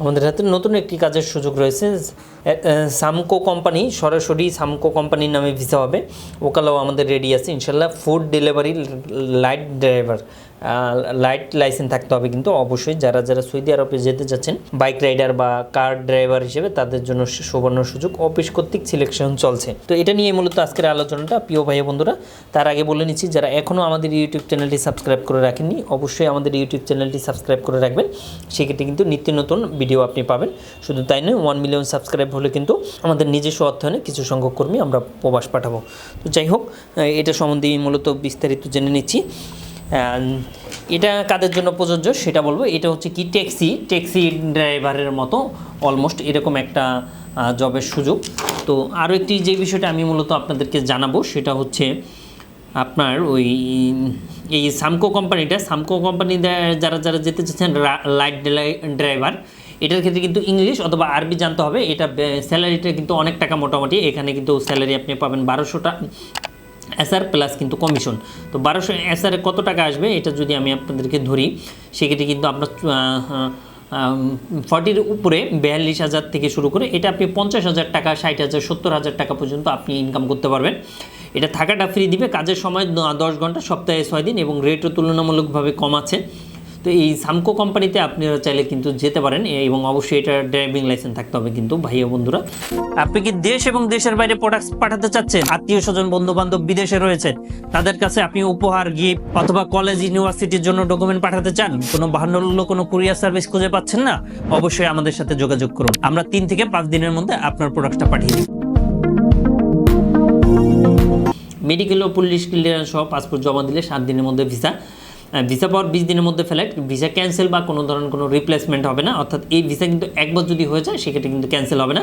আমাদের হাতে নতুন একটি কাজের সুযোগ রয়েছে। সামকো কোম্পানি সরাসরি সামকো কোম্পানির নামে ভিসা হবে। ওকালাও আমাদের রেডি আছে। ইনশাল্লাহ food delivery light driver light licence থাকতে হবে কিন্তু অবশ্যই। যারা যারা সৌদি আরবে যেতে যাচ্ছেন বাইক রাইডার বা কার ড্রাইভার হিসেবে তাদের জন্য সুবর্ণ সুযোগ। অফিস কর্তৃক সিলেকশন চলছে। তো এটা নিয়ে মূলত আজকের আলোচনাটা। প্রিয় ভাই বন্ধুরা, তার আগে বলে নিচ্ছি, যারা এখনও আমাদের ইউটিউব চ্যানেলটি সাবস্ক্রাইব করে রাখেননি, অবশ্যই আমাদের ইউটিউব চ্যানেলটি সাবস্ক্রাইব করে রাখবেন। সেক্ষেত্রে কিন্তু নিত্য নতুন ভিডিও আপনি পাবেন। শুধু তাই নয় ওয়ান মিলিয়ন সাবস্ক্রাইব হলে কিন্তু আমাদের নিজস্ব অর্থায়নে কিছু সংখ্যক কর্মী আমরা প্রবাস পাঠাবো। তো যাই হোক এটা সম্বন্ধে মূলত বিস্তারিত জেনে নিচ্ছি। এটা কাদের জন্য প্রযোজ্য সেটা বলব। এটা হচ্ছে কি ট্যাক্সি ট্যাক্সি ড্রাইভারের মতো অলমোস্ট এরকম একটা জবের সুযোগ। তো আরও একটি যে বিষয়টা আমি মূলত আপনাদেরকে জানাব সেটা হচ্ছে আপনার ওই এই সামকো কোম্পানিটা সামকো কোম্পানি যারা যারা যেতে চাচ্ছেন লাইট ড্রাইভার এটার ক্ষেত্রে কিন্তু ইংলিশ অথবা আরবি জানতে হবে। এটা স্যালারিটা কিন্তু অনেক টাকা মোটামুটি। এখানে কিন্তু স্যালারি আপনি পাবেন বারোশোটা এসআর প্লাস কিন্তু কমিশন তো বারোশো এসআরে কত টাকা আসবে? এটা যদি আমি আপনাদেরকে ধরি, সেক্ষেত্রে কিন্তু আপনার ফর্টির উপরে বিয়াল্লিশ হাজার থেকে শুরু করে, এটা আপনি পঞ্চাশ হাজার টাকা, ষাট হাজার, সত্তর হাজার টাকা পর্যন্ত আপনি ইনকাম করতে পারবেন। এটা থাকাটা ফ্রি দিবে, কাজের সময় দশ ঘণ্টা, সপ্তাহে ছয় দিন এবং রেটও তুলনামূলকভাবে কম আছে। তো এই সামকো কোম্পানিতে আপনারা চাইলে কিন্তু যেতে পারেন এবং অবশ্যই এটা ড্রাইভিং লাইসেন্স থাকতে হবে কিন্তু ভাইয়া বন্ধুরা। আপনি কি দেশ এবং দেশের বাইরে প্রোডাক্ট পাঠাতে চাচ্ছেন? আত্মীয় স্বজন বন্ধু বান্ধব বিদেশে রয়েছে তাদের কাছে আপনি উপহার গিফট অথবা কলেজ ইউনিভার্সিটির জন্য ডকুমেন্ট পাঠাতে চান? কোনো বাহান্ন কোনো কুরিয়ার সার্ভিস খুঁজে পাচ্ছেন না? অবশ্যই আমাদের সাথে যোগাযোগ করুন। আমরা তিন থেকে পাঁচ দিনের মধ্যে আপনার প্রোডাক্টটা পাঠিয়ে দিই। মেডিকেল ও পুলিশ ক্লিয়ারেন্স সহ পাসপোর্ট জমা দিলে সাত দিনের মধ্যে ভিসা ভিসা পাওয়ার বিশ দিনের মধ্যে ফ্লাইট ভিসা ক্যান্সেল বা কোনো ধরনের কোনো রিপ্লেসমেন্ট হবে না। অর্থাৎ এই ভিসা কিন্তু একবার যদি হয়ে যায়, সেক্ষেত্রে কিন্তু ক্যান্সেল হবে না।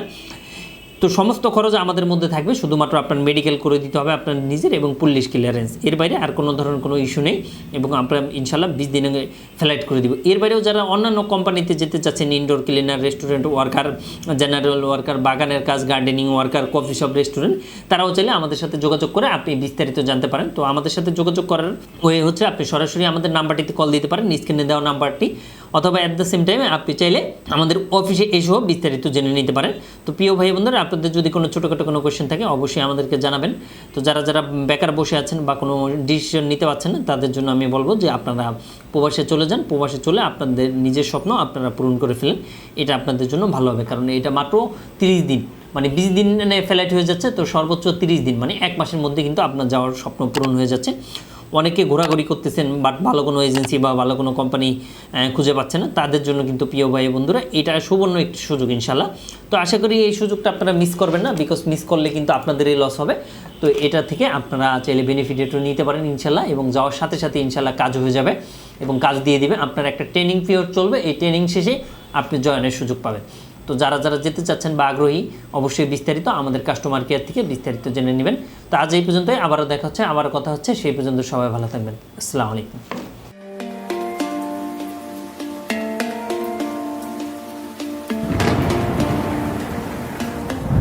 তো সমস্ত খরচ আমাদের মধ্যে থাকবে, শুধুমাত্র আপনার মেডিকেল করে দিতে হবে আপনার নিজের এবং পুলিশ ক্লিয়ারেন্স এর বাইরে আর কোনো ধরনের কোনো ইস্যু নেই এবং আমরা ইনশাল্লাহ বিশ দিনে ফ্লাইট করে দিব। এর বাইরেও যারা অন্যান্য কোম্পানিতে যেতে চাচ্ছেন indoor cleaner restaurant worker general worker বাগানের কাজ gardening worker coffee shop restaurant তারাও চাইলে আমাদের সাথে যোগাযোগ করে আপনি বিস্তারিত জানতে পারেন। তো আমাদের সাথে যোগাযোগ করার ওয়ে হচ্ছে আপনি সরাসরি আমাদের নাম্বারটিতে কল দিতে পারেন স্ক্রিনে দেওয়া নাম্বারটি অথবা অ্যাট দ্য সেম টাইমে আপনি চাইলে আমাদের অফিসে এসেও বিস্তারিত জেনে নিতে পারেন। তো প্রিয় ভাই বন্ধুরা আপনাদের যদি কোনো ছোটোখাটো কোনো কোয়েশ্চেন থাকে, অবশ্যই আমাদেরকে জানাবেন। তো যারা যারা বেকার বসে আছেন বা কোনো ডিসিশন নিতে পারছেন না, তাদের জন্য আমি বলব যে আপনারা প্রবাসে চলে যান। প্রবাসে চলে আপনাদের নিজের স্বপ্ন আপনারা পূরণ করে ফেলেন। এটা আপনাদের জন্য ভালো হবে, কারণ এটা মাত্র তিরিশ দিন। মানে বিশ দিন ফ্লাইট হয়ে যাচ্ছে, তো সর্বোচ্চ তিরিশ দিন। মানে এক মাসের মধ্যে কিন্তু আপনার যাওয়ার স্বপ্ন পূরণ হয়ে যাচ্ছে। অনেকে ঘোরাঘুরি করতেছেন বাট ভালো কোনো এজেন্সি বা ভালো কোনো কোম্পানি খুঁজে পাচ্ছে না। তাদের জন্য কিন্তু প্রিয় ভাই বন্ধুরা, এটা সুবর্ণ একটি সুযোগ ইনশাল্লাহ তো আশা করি এই সুযোগটা আপনারা মিস করবেন না বিকজ মিস করলে কিন্তু আপনাদেরই লস হবে। তো এটা থেকে আপনারা চাইলে বেনিফিট একটু নিতে পারেন ইনশাল্লাহ এবং যাওয়ার সাথে সাথে ইনশাল্লাহ কাজ হয়ে যাবে, এবং কাজ দিয়ে দিবে। আপনার একটা ট্রেনিং পিরিয়ড চলবে, এই ট্রেনিং শেষে আপনি জয়েনের সুযোগ পাবেন। তো যারা যারা যেতে চাচ্ছেন বা আগ্রহী, অবশ্যই বিস্তারিত আমাদের কাস্টমার কেয়ার থেকে বিস্তারিত জেনে নেবেন। তো আজ এই পর্যন্তই, আবারও দেখা হচ্ছে আবার কথা হচ্ছে সেই পর্যন্ত সবাই ভালো থাকবেন। আসসালামু আলাইকুম।